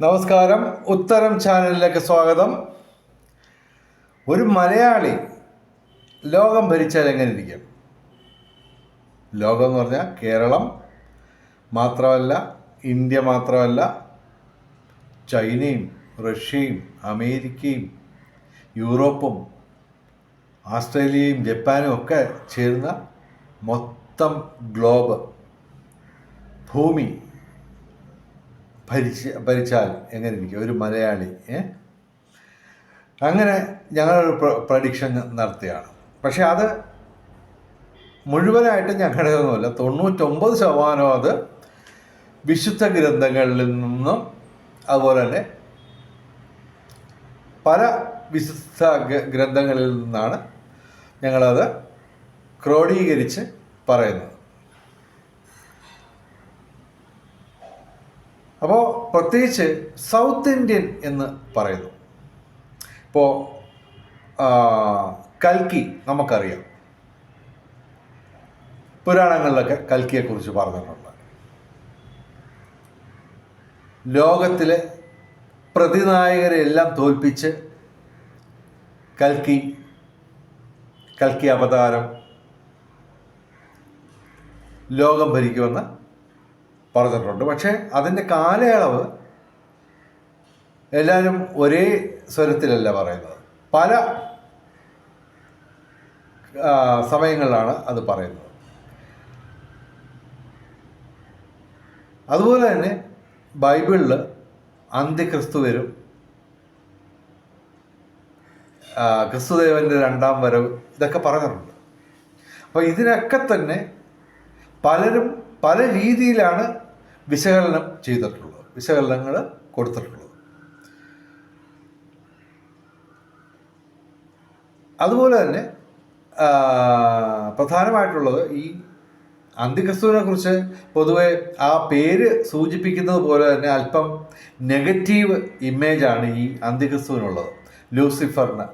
നമസ്കാരം. ഉത്തരം ചാനലിലേക്ക് സ്വാഗതം. ഒരു മലയാളി ലോകം ഭരിച്ചാൽ എങ്ങനെ ഇരിക്കും? ലോകം എന്ന് പറഞ്ഞാൽ കേരളം മാത്രമല്ല ഇന്ത്യ മാത്രമല്ല ചൈനയും റഷ്യയും അമേരിക്കയും യൂറോപ്പും ആസ്ട്രേലിയയും ജപ്പാനും ഒക്കെ ചേർന്ന മൊത്തം ഗ്ലോബ് ഭൂമി ഭരിച്ച് ഭരിച്ചാൽ എങ്ങനെ ഇരിക്കും ഒരു മലയാളി അങ്ങനെ ഞങ്ങളൊരു പ്രഡിക്ഷൻ നടത്തിയാണ്. പക്ഷെ അത് മുഴുവനായിട്ട് ഞങ്ങളുടേതൊന്നുമല്ല തൊണ്ണൂറ്റൊമ്പത് ശതമാനം അത് വിശുദ്ധ ഗ്രന്ഥങ്ങളിൽ നിന്നും അതുപോലെ തന്നെ പല വിശുദ്ധ ഗ്രന്ഥങ്ങളിൽ നിന്നാണ് ഞങ്ങളത് ക്രോഡീകരിച്ച് പറയുന്നത്. അപ്പോൾ പ്രത്യേകിച്ച് സൗത്ത് ഇന്ത്യൻ എന്ന് പറയുന്നു. ഇപ്പോൾ കൽക്കി നമുക്കറിയാം. പുരാണങ്ങളിലൊക്കെ കൽക്കിയെക്കുറിച്ച് പറഞ്ഞിട്ടുണ്ട്. ലോകത്തിലെ പ്രതിനായകരെ എല്ലാം തോൽപ്പിച്ച് കൽക്കി കൽക്കി അവതാരം ലോകം ഭരിക്കുമെന്ന് പറഞ്ഞിട്ടുണ്ട്. പക്ഷേ അതിന്റെ കാലയളവ് എല്ലാവരും ഒരേ സ്വരത്തിലല്ല പറയുന്നത്. പല സമയങ്ങളിലാണ് അത് പറയുന്നത്. അതുപോലെ തന്നെ ബൈബിളിൽ അന്ത്യക്രിസ്തു വരും. ക്രിസ്തുദേവന്റെ രണ്ടാം വരവ് ഇതൊക്കെ പറഞ്ഞിട്ടുണ്ട്. അപ്പോൾ ഇതിനൊക്കെ തന്നെ പലരും പല രീതിയിലാണ് വിശകലനം ചെയ്തിട്ടുള്ളത് വിശകലനങ്ങൾ കൊടുത്തിട്ടുള്ളത്. അതുപോലെ തന്നെ പ്രധാനമായിട്ടുള്ളത് ഈ അന്തിക്രിസ്തുവിനെ കുറിച്ച് പൊതുവെ ആ പേര് സൂചിപ്പിക്കുന്നത് പോലെ തന്നെ അല്പം നെഗറ്റീവ് ഇമേജാണ് ഈ അന്തിക്രിസ്തുവിനുള്ളത് ലൂസിഫറിന്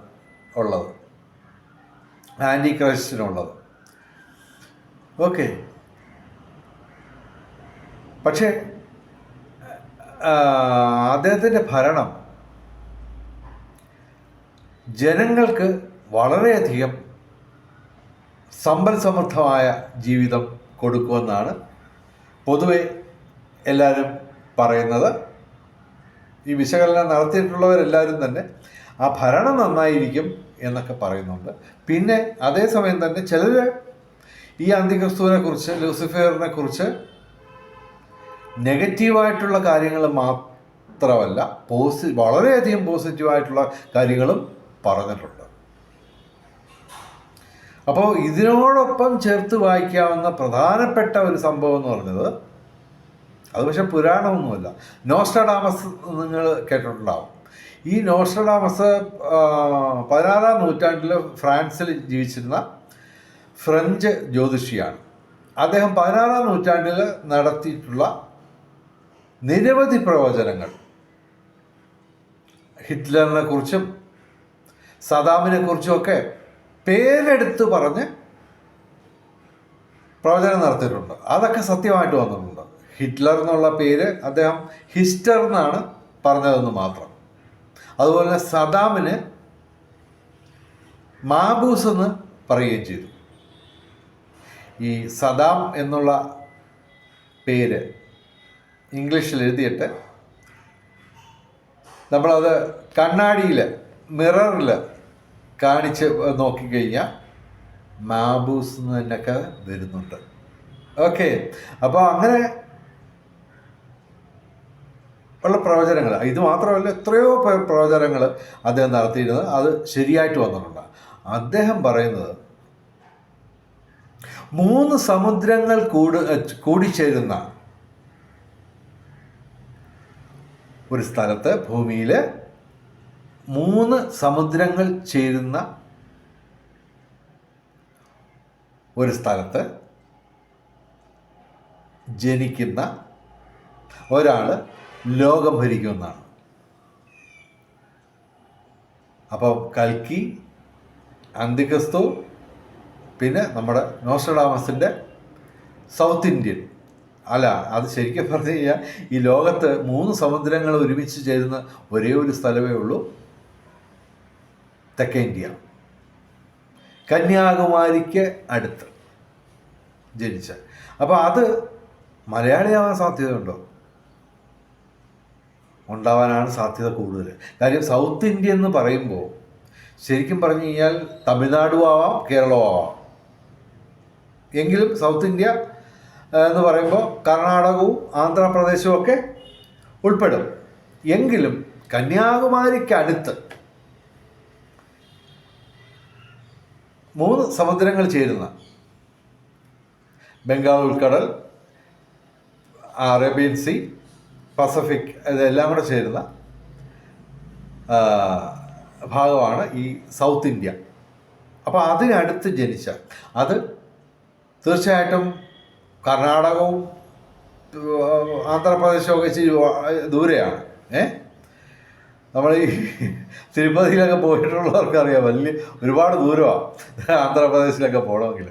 ഉള്ളത് ആന്റി ക്രൈസ്റ്റിനുള്ളത് ഓക്കെ. പക്ഷേ അദ്ദേഹത്തിന്റെ ഭരണം ജനങ്ങൾക്ക് വളരെയധികം സമ്പൽ സമൃദ്ധമായ ജീവിതം കൊടുക്കുമെന്നാണ് പൊതുവെ എല്ലാവരും പറയുന്നത്. ഈ വിശകലനം നടത്തിയിട്ടുള്ളവരെല്ലാവരും തന്നെ ആ ഭരണം നന്നായിരിക്കും എന്നൊക്കെ പറയുന്നുണ്ട്. പിന്നെ അതേസമയം തന്നെ ചിലർ ഈ അന്തിക്രിസ്തുവിനെ കുറിച്ച് ലൂസിഫറിനെ കുറിച്ച് നെഗറ്റീവായിട്ടുള്ള കാര്യങ്ങൾ മാത്രമല്ല പോസി വളരെയധികം പോസിറ്റീവായിട്ടുള്ള കാര്യങ്ങളും പറഞ്ഞിട്ടുണ്ട്. അപ്പോൾ ഇതിനോടൊപ്പം ചേർത്ത് വായിക്കാവുന്ന പ്രധാനപ്പെട്ട ഒരു സംഭവം എന്ന് പറഞ്ഞത് അത് പക്ഷെ പുരാണമൊന്നുമല്ല. നോസ്ട്രഡാമസ് നിങ്ങൾ കേട്ടിട്ടുണ്ടാവും. ഈ നോസ്ട്രഡാമസ് പതിനാറാം നൂറ്റാണ്ടിൽ ഫ്രാൻസിൽ ജീവിച്ചിരുന്ന ഫ്രഞ്ച് ജ്യോതിഷിയാണ്. അദ്ദേഹം പതിനാറാം നൂറ്റാണ്ടിൽ നടത്തിയിട്ടുള്ള നിരവധി പ്രവചനങ്ങൾ. ഹിറ്റ്ലറിനെ കുറിച്ചും സദാമിനെ കുറിച്ചും ഒക്കെ പേരെടുത്ത് പറഞ്ഞ് പ്രവചനം നടത്തിയിട്ടുണ്ട്. അതൊക്കെ സത്യമായിട്ട് വന്നിട്ടുണ്ട്. ഹിറ്റ്ലർ എന്നുള്ള പേര് അദ്ദേഹം ഹിസ്റ്റർ എന്നാണ് പറഞ്ഞതെന്ന് മാത്രം. അതുപോലെ തന്നെ സദാമിന് മാബൂസ് എന്ന് പറയുകയും ചെയ്തു. ഈ സദാം എന്നുള്ള പേര് ഇംഗ്ലീഷിൽ എഴുതിയിട്ട് നമ്മളത് കണ്ണാടിയിൽ മിററിൽ കാണിച്ച് നോക്കിക്കഴിഞ്ഞാൽ മാബൂസ് എന്ന് തന്നെയൊക്കെ വരുന്നുണ്ട്. ഓക്കെ അപ്പോൾ അങ്ങനെ ഉള്ള പ്രവചനങ്ങൾ. ഇത് മാത്രമല്ല എത്രയോ പ്ര- പ്രവചനങ്ങൾ അദ്ദേഹം നടത്തിയിരുന്നത്. അത് ശരിയായിട്ട് വന്നിട്ടുണ്ട്. അദ്ദേഹം പറയുന്നത് മൂന്ന് സമുദ്രങ്ങൾ കൂടി കൂടിച്ചേരുന്ന ഒരു സ്ഥലത്ത് ഭൂമിയിൽ മൂന്ന് സമുദ്രങ്ങൾ ചേരുന്ന ഒരു സ്ഥലത്ത് ജനിക്കുന്ന ഒരാൾ ലോകം ഭരിക്കുമെന്നാണ് അപ്പോൾ കൽക്കി അന്തിക്രിസ്തു പിന്നെ നമ്മുടെ നോസ്ട്രഡാമസിന്റെ സൗത്ത് ഇന്ത്യൻ. അല്ല അത് ശരിക്കും പറഞ്ഞു കഴിഞ്ഞാൽ ഈ ലോകത്ത് മൂന്ന് സമുദ്രങ്ങൾ ഒരുമിച്ച് ചേരുന്ന ഒരേ ഒരു സ്ഥലമേ ഉള്ളൂ തെക്കേ ഇന്ത്യ. കന്യാകുമാരിക്ക് അടുത്ത് ജനിച്ച. അപ്പോൾ അത് മലയാളിയാവാൻ സാധ്യതയുണ്ടോ? ഉണ്ടാവാനാണ് സാധ്യത കൂടുതൽ. കാര്യം സൗത്ത് ഇന്ത്യ എന്ന് പറയുമ്പോൾ ശരിക്കും പറഞ്ഞു കഴിഞ്ഞാൽ തമിഴ്നാടും ആവാം കേരളവും ആവാം എങ്കിലും സൗത്ത് ഇന്ത്യ എന്ന് പറയുമ്പോൾ കർണാടകവും ആന്ധ്രാപ്രദേശവും ഒക്കെ ഉൾപ്പെടും. എങ്കിലും കന്യാകുമാരിക്കടുത്ത് മൂന്ന് സമുദ്രങ്ങൾ ചേരുന്ന ബംഗാൾ ഉൾക്കടൽ അറേബ്യൻ സീ പസഫിക് ഇതെല്ലാം കൂടെ ചേരുന്ന ഭാഗമാണ് ഈ സൗത്ത് ഇന്ത്യ. അപ്പോൾ അതിനടുത്ത് ജനിച്ച അത് തീർച്ചയായിട്ടും കർണാടകവും ആന്ധ്രാപ്രദേശവും ഒക്കെ ഇച്ചിരി ദൂരെയാണ്. ഏ? നമ്മൾ ഈ തിരുപ്പതിയിലൊക്കെ പോയിട്ടുള്ളവർക്ക് അറിയാം വലിയ ഒരുപാട് ദൂരമാണ് ആന്ധ്രാപ്രദേശിലൊക്കെ പോകണമെങ്കിൽ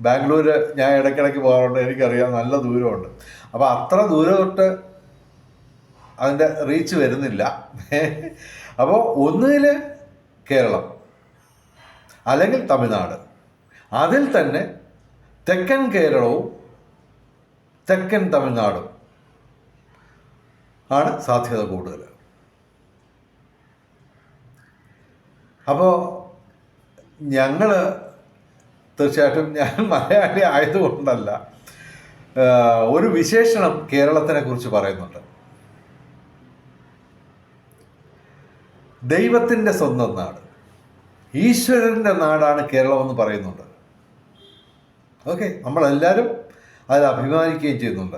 ബാംഗ്ലൂർ ഞാൻ ഇടയ്ക്കിടയ്ക്ക് പോകാറുണ്ട് എനിക്കറിയാം നല്ല ദൂരമുണ്ട്. അപ്പോൾ അത്ര ദൂരം തൊട്ട് അതിന്റെ റീച്ച് വരുന്നില്ല. അപ്പോൾ ഒന്നുകിൽ കേരളം അല്ലെങ്കിൽ തമിഴ്നാട്. അതിൽ തന്നെ തെക്കൻ കേരളവും തെക്കൻ തമിഴ്നാടും ആണ് സാധ്യത കൂടുതൽ. അപ്പോൾ ഞങ്ങൾ തീർച്ചയായിട്ടും ഞാൻ മലയാളി ആയതുകൊണ്ടല്ല ഒരു വിശേഷണം കേരളത്തിനെ കുറിച്ച് പറയുന്നുണ്ട്. ദൈവത്തിന്റെ സ്വന്തം നാട് ഈശ്വരന്റെ നാടാണ് കേരളമെന്ന് പറയുന്നുണ്ട്. ഓക്കെ നമ്മളെല്ലാവരും അതിൽ അഭിമാനിക്കുകയും ചെയ്യുന്നുണ്ട്.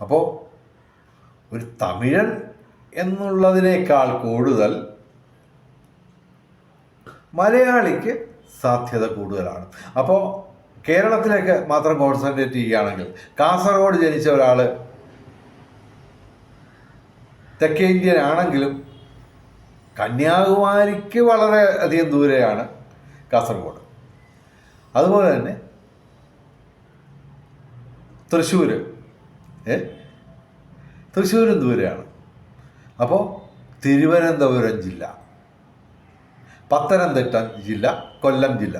അപ്പോൾ ഒരു തമിഴൻ എന്നുള്ളതിനേക്കാൾ കൂടുതൽ മലയാളിക്ക് സാധ്യത കൂടുതലാണ്. അപ്പോൾ കേരളത്തിലേക്ക് മാത്രം കോൺസെൻട്രേറ്റ് ചെയ്യുകയാണെങ്കിൽ കാസർഗോഡ് ജനിച്ച ഒരാൾ തെക്കേ ഇന്ത്യൻ ആണെങ്കിലും കന്യാകുമാരിക്ക് വളരെ അധികം ദൂരെയാണ് കാസർഗോഡ്. അതുപോലെ തന്നെ തൃശ്ശൂർ ഏ? തൃശ്ശൂരും ദൂരെയാണ് അപ്പോൾ തിരുവനന്തപുരം ജില്ല പത്തനംതിട്ട ജില്ല കൊല്ലം ജില്ല.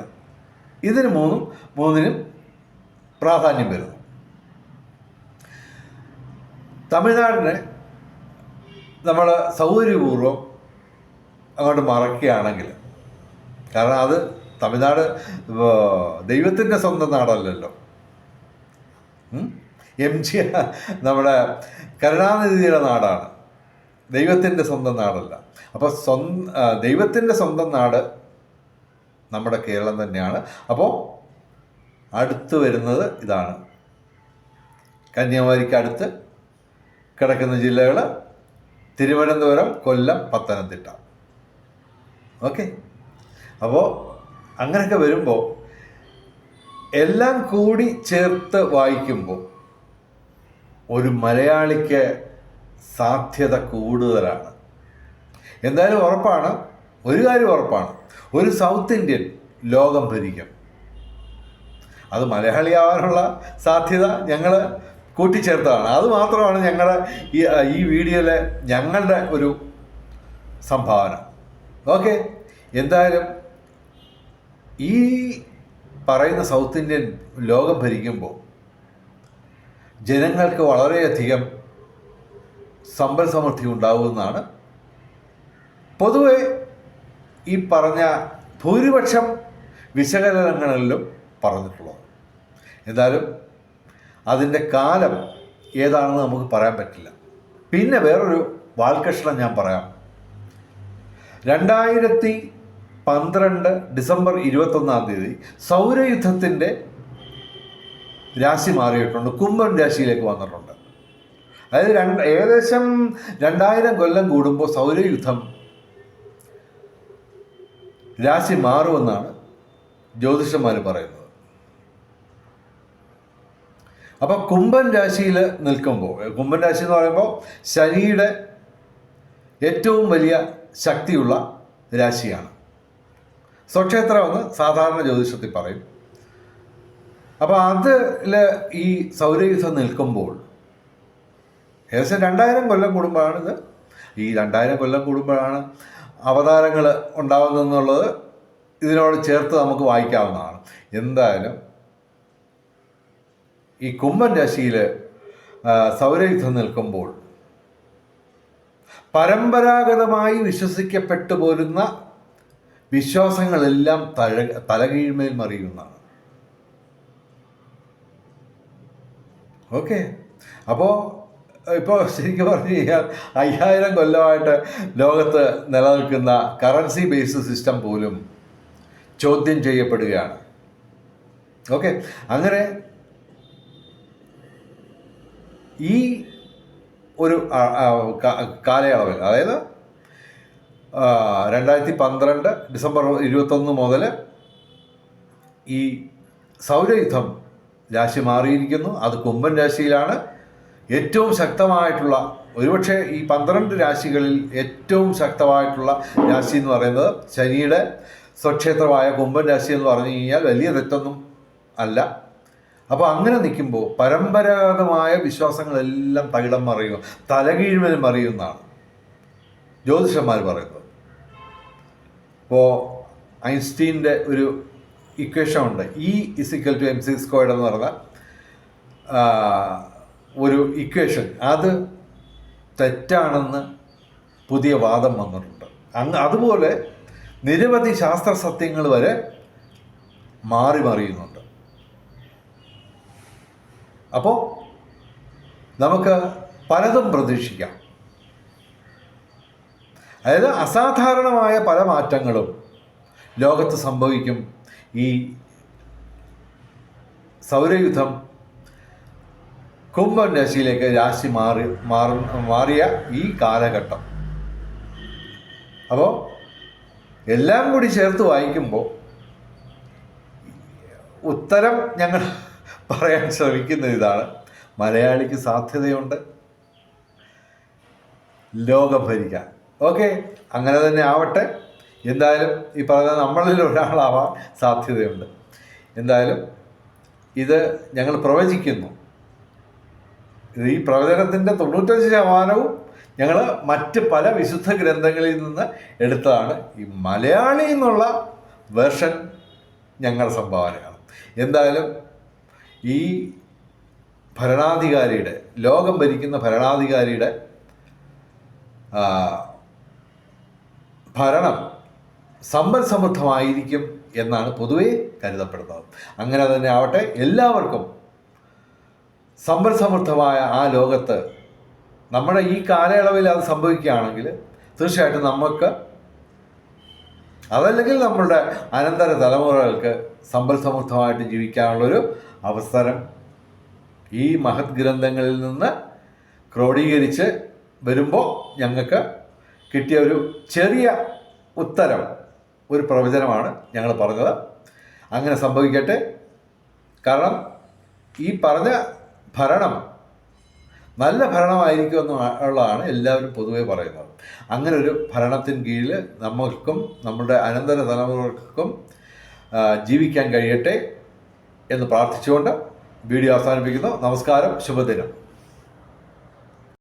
ഇതിന് മൂന്നും മൂന്നിനും പ്രാധാന്യം വരുന്നു. തമിഴ്നാടിനെ നമ്മൾ സൗകര്യപൂർവം അങ്ങോട്ട് മറക്കുകയാണെങ്കിൽ കാരണം അത് തമിഴ്നാട് ദൈവത്തിന്റെ സ്വന്തം നാടല്ലല്ലോ? എം ജി നമ്മുടെ കരുണാനിധിയുടെ നാടാണ്. ദൈവത്തിന്റെ സ്വന്തം നാടല്ല. അപ്പോൾ സ്വന്തം ദൈവത്തിന്റെ സ്വന്തം നാട് നമ്മുടെ കേരളം തന്നെയാണ്. അപ്പോൾ അടുത്ത് വരുന്നത് ഇതാണ്. കന്യാകുമാരിക്ക് അടുത്ത് കിടക്കുന്ന ജില്ലകൾ തിരുവനന്തപുരം കൊല്ലം പത്തനംതിട്ട. ഓക്കെ? അപ്പോൾ അങ്ങനെയൊക്കെ വരുമ്പോൾ എല്ലാം കൂടി ചേർത്ത് വായിക്കുമ്പോൾ ഒരു മലയാളിക്ക് സാധ്യത കൂടുതലാണ്. എന്തായാലും ഉറപ്പാണ്. ഒരു കാര്യം ഉറപ്പാണ്. ഒരു സൗത്ത് ഇന്ത്യൻ ലോകം ഭരിക്കും. അത് മലയാളിയാവാനുള്ള സാധ്യത ഞങ്ങൾ കൂട്ടിച്ചേർത്തതാണ്. അത് മാത്രമാണ് ഞങ്ങളുടെ ഈ ഈ വീഡിയോയിലെ ഞങ്ങളുടെ ഒരു സംഭാവന. ഓക്കെ? എന്തായാലും ഈ പറയുന്ന സൗത്ത് ഇന്ത്യൻ ലോകം ഭരിക്കുമ്പോൾ ജനങ്ങൾക്ക് വളരെയധികം സമ്പൽ സമൃദ്ധി ഉണ്ടാവുമെന്നാണ്. പൊതുവെ ഈ പറഞ്ഞ ഭൂരിപക്ഷം വിശകലനങ്ങളിലും പറഞ്ഞിട്ടുള്ളത്. എന്തായാലും അതിന്റെ കാലം ഏതാണെന്ന് നമുക്ക് പറയാൻ പറ്റില്ല. പിന്നെ വേറൊരു വാൽകഷ്ണം ഞാൻ പറയാം. രണ്ടായിരത്തി പന്ത്രണ്ട് ഡിസംബർ ഇരുപത്തൊന്നാം തീയതി സൗരയുദ്ധത്തിന്റെ രാശി മാറിയിട്ടുണ്ട്. കുംഭൻ രാശിയിലേക്ക് വന്നിട്ടുണ്ട്. അതായത് രണ്ട് ഏകദേശം രണ്ടായിരം കൊല്ലം കൂടുമ്പോൾ സൗരയുദ്ധം രാശി മാറുമെന്നാണ് ജ്യോതിഷന്മാർ പറയുന്നത്. അപ്പോൾ കുംഭൻ രാശിയിൽ നിൽക്കുമ്പോൾ കുംഭൻ രാശി എന്ന് പറയുമ്പോൾ ശനിയുടെ ഏറ്റവും വലിയ ശക്തിയുള്ള രാശിയാണ്. സ്വക്ഷേത്രം എന്ന് സാധാരണ ജ്യോതിഷത്തിൽ പറയും. അപ്പോൾ അതിൽ ഈ സൗരയുദ്ധം നിൽക്കുമ്പോൾ ഏകദേശം രണ്ടായിരം കൊല്ലം കൂടുമ്പോഴാണിത്. ഈ രണ്ടായിരം കൊല്ലം കൂടുമ്പോഴാണ് അവതാരങ്ങൾ ഉണ്ടാകുന്നതെന്നുള്ളത് ഇതിനോട് ചേർത്ത് നമുക്ക് വായിക്കാവുന്നതാണ്. എന്തായാലും ഈ കുംഭൻ രാശിയിൽ സൗരയുദ്ധം നിൽക്കുമ്പോൾ പരമ്പരാഗതമായി വിശ്വസിക്കപ്പെട്ടു പോരുന്ന വിശ്വാസങ്ങളെല്ലാം തഴ തലകീഴ്മേൽ മറിയുന്നതാണ്. ഓക്കെ അപ്പോൾ ഇപ്പോൾ ശരിക്കും പറഞ്ഞു കഴിഞ്ഞാൽ അയ്യായിരം കൊല്ലമായിട്ട് ലോകത്ത് നിലനിൽക്കുന്ന കറൻസി ബേസ്ഡ് സിസ്റ്റം പോലും ചോദ്യം ചെയ്യപ്പെടുകയാണ്. ഓക്കെ അങ്ങനെ ഈ ഒരു കാലയളവിൽ അതായത് രണ്ടായിരത്തി പന്ത്രണ്ട് ഡിസംബർ ഇരുപത്തൊന്ന് മുതൽ ഈ സൗരയുദ്ധം രാശി മാറിയിരിക്കുന്നു. അത് കുംഭൻ രാശിയിലാണ്. ഏറ്റവും ശക്തമായിട്ടുള്ള ഒരുപക്ഷെ ഈ പന്ത്രണ്ട് രാശികളിൽ ഏറ്റവും ശക്തമായിട്ടുള്ള രാശി എന്ന് പറയുന്നത് ശനിയുടെ സ്വക്ഷേത്രമായ കുംഭൻ രാശി എന്ന് പറഞ്ഞു കഴിഞ്ഞാൽ വലിയ തെറ്റൊന്നും അല്ല. അപ്പോൾ അങ്ങനെ നിൽക്കുമ്പോൾ പരമ്പരാഗതമായ വിശ്വാസങ്ങളെല്ലാം തകിടം മറിയും തലകീഴ്മേൽ മറിയുന്നതാണ്. ജ്യോതിഷന്മാർ പറയുന്നത്. ഇപ്പോൾ ഐൻസ്റ്റീന്റെ ഒരു ഇക്വേഷൻ ഉണ്ട്. E is equal to M C squared എന്ന് പറഞ്ഞ ഒരു ഇക്വേഷൻ അത് തെറ്റാണെന്ന് പുതിയ വാദം വന്നിട്ടുണ്ട്. അങ്ങ് അതുപോലെ നിരവധി ശാസ്ത്ര സത്യങ്ങൾ വരെ മാറി മറിയുന്നുണ്ട്. അപ്പോൾ നമുക്ക് പലതും പ്രതീക്ഷിക്കാം. അതായത് അസാധാരണമായ പല മാറ്റങ്ങളും ലോകത്ത് സംഭവിക്കും. ഈ സൗരയുദ്ധം കുംഭൻ രാശിയിലേക്ക് രാശി മാറി മാറ മാറിയ ഈ കാലഘട്ടം. അപ്പോൾ എല്ലാം കൂടി ചേർത്ത് വായിക്കുമ്പോൾ ഉത്തരം ഞങ്ങൾ പറയാൻ ശ്രമിക്കുന്ന ഇതാണ്. മലയാളിക്ക് സാധ്യതയുണ്ട്. ലോകം ഭരിക്കാൻ. ഓക്കെ അങ്ങനെ തന്നെ ആവട്ടെ. എന്തായാലും ഈ പറഞ്ഞ നമ്മളിൽ ഒരാളാവാൻ സാധ്യതയുണ്ട്. എന്തായാലും ഇത് ഞങ്ങൾ പ്രവചിക്കുന്നു. ഈ പ്രവചനത്തിന്റെ തൊണ്ണൂറ്റഞ്ച് ശതമാനവും ഞങ്ങൾ മറ്റ് പല വിശുദ്ധ ഗ്രന്ഥങ്ങളിൽ നിന്ന് എടുത്തതാണ്. ഈ മലയാളി എന്നുള്ള വേർഷൻ ഞങ്ങളുടെ സംഭാവനയാണ്. എന്തായാലും ഈ ഭരണാധികാരിയുടെ ലോകം ഭരിക്കുന്ന ഭരണാധികാരിയുടെ ഭരണം സമ്പൽ സമൃദ്ധമായിരിക്കും എന്നാണ് പൊതുവേ കരുതപ്പെടുന്നത്. അങ്ങനെ തന്നെ ആവട്ടെ എല്ലാവർക്കും സമ്പൽ സമൃദ്ധമായ ആ ലോകത്ത് നമ്മുടെ ഈ കാലയളവിൽ അത് സംഭവിക്കുകയാണെങ്കിൽ തീർച്ചയായിട്ടും നമുക്ക് അതല്ലെങ്കിൽ നമ്മളുടെ അനന്തര തലമുറകൾക്ക് സമ്പൽ സമൃദ്ധമായിട്ട് ജീവിക്കാനുള്ളൊരു അവസരം ഈ മഹത് ഗ്രന്ഥങ്ങളിൽ നിന്ന് ക്രോഡീകരിച്ച് വരുമ്പോൾ ഞങ്ങൾക്ക് കിട്ടിയ ഒരു ചെറിയ ഉത്തരം ഒരു പ്രവചനമാണ് ഞങ്ങൾ പറഞ്ഞത്. അങ്ങനെ സംഭവിക്കട്ടെ. കാരണം ഈ പറഞ്ഞ ഭരണം നല്ല ഭരണമായിരിക്കുമെന്ന് ഉള്ളതാണ് എല്ലാവരും പൊതുവേ പറയുന്നത്. അങ്ങനെ ഒരു ഭരണത്തിന് കീഴിൽ നമ്മൾക്കും നമ്മുടെ അനന്തര തലമുറകൾക്കും ജീവിക്കാൻ കഴിയട്ടെ എന്ന് പ്രാർത്ഥിച്ചുകൊണ്ട് വീഡിയോ അവസാനിപ്പിക്കുന്നു. നമസ്കാരം. ശുഭദിനം.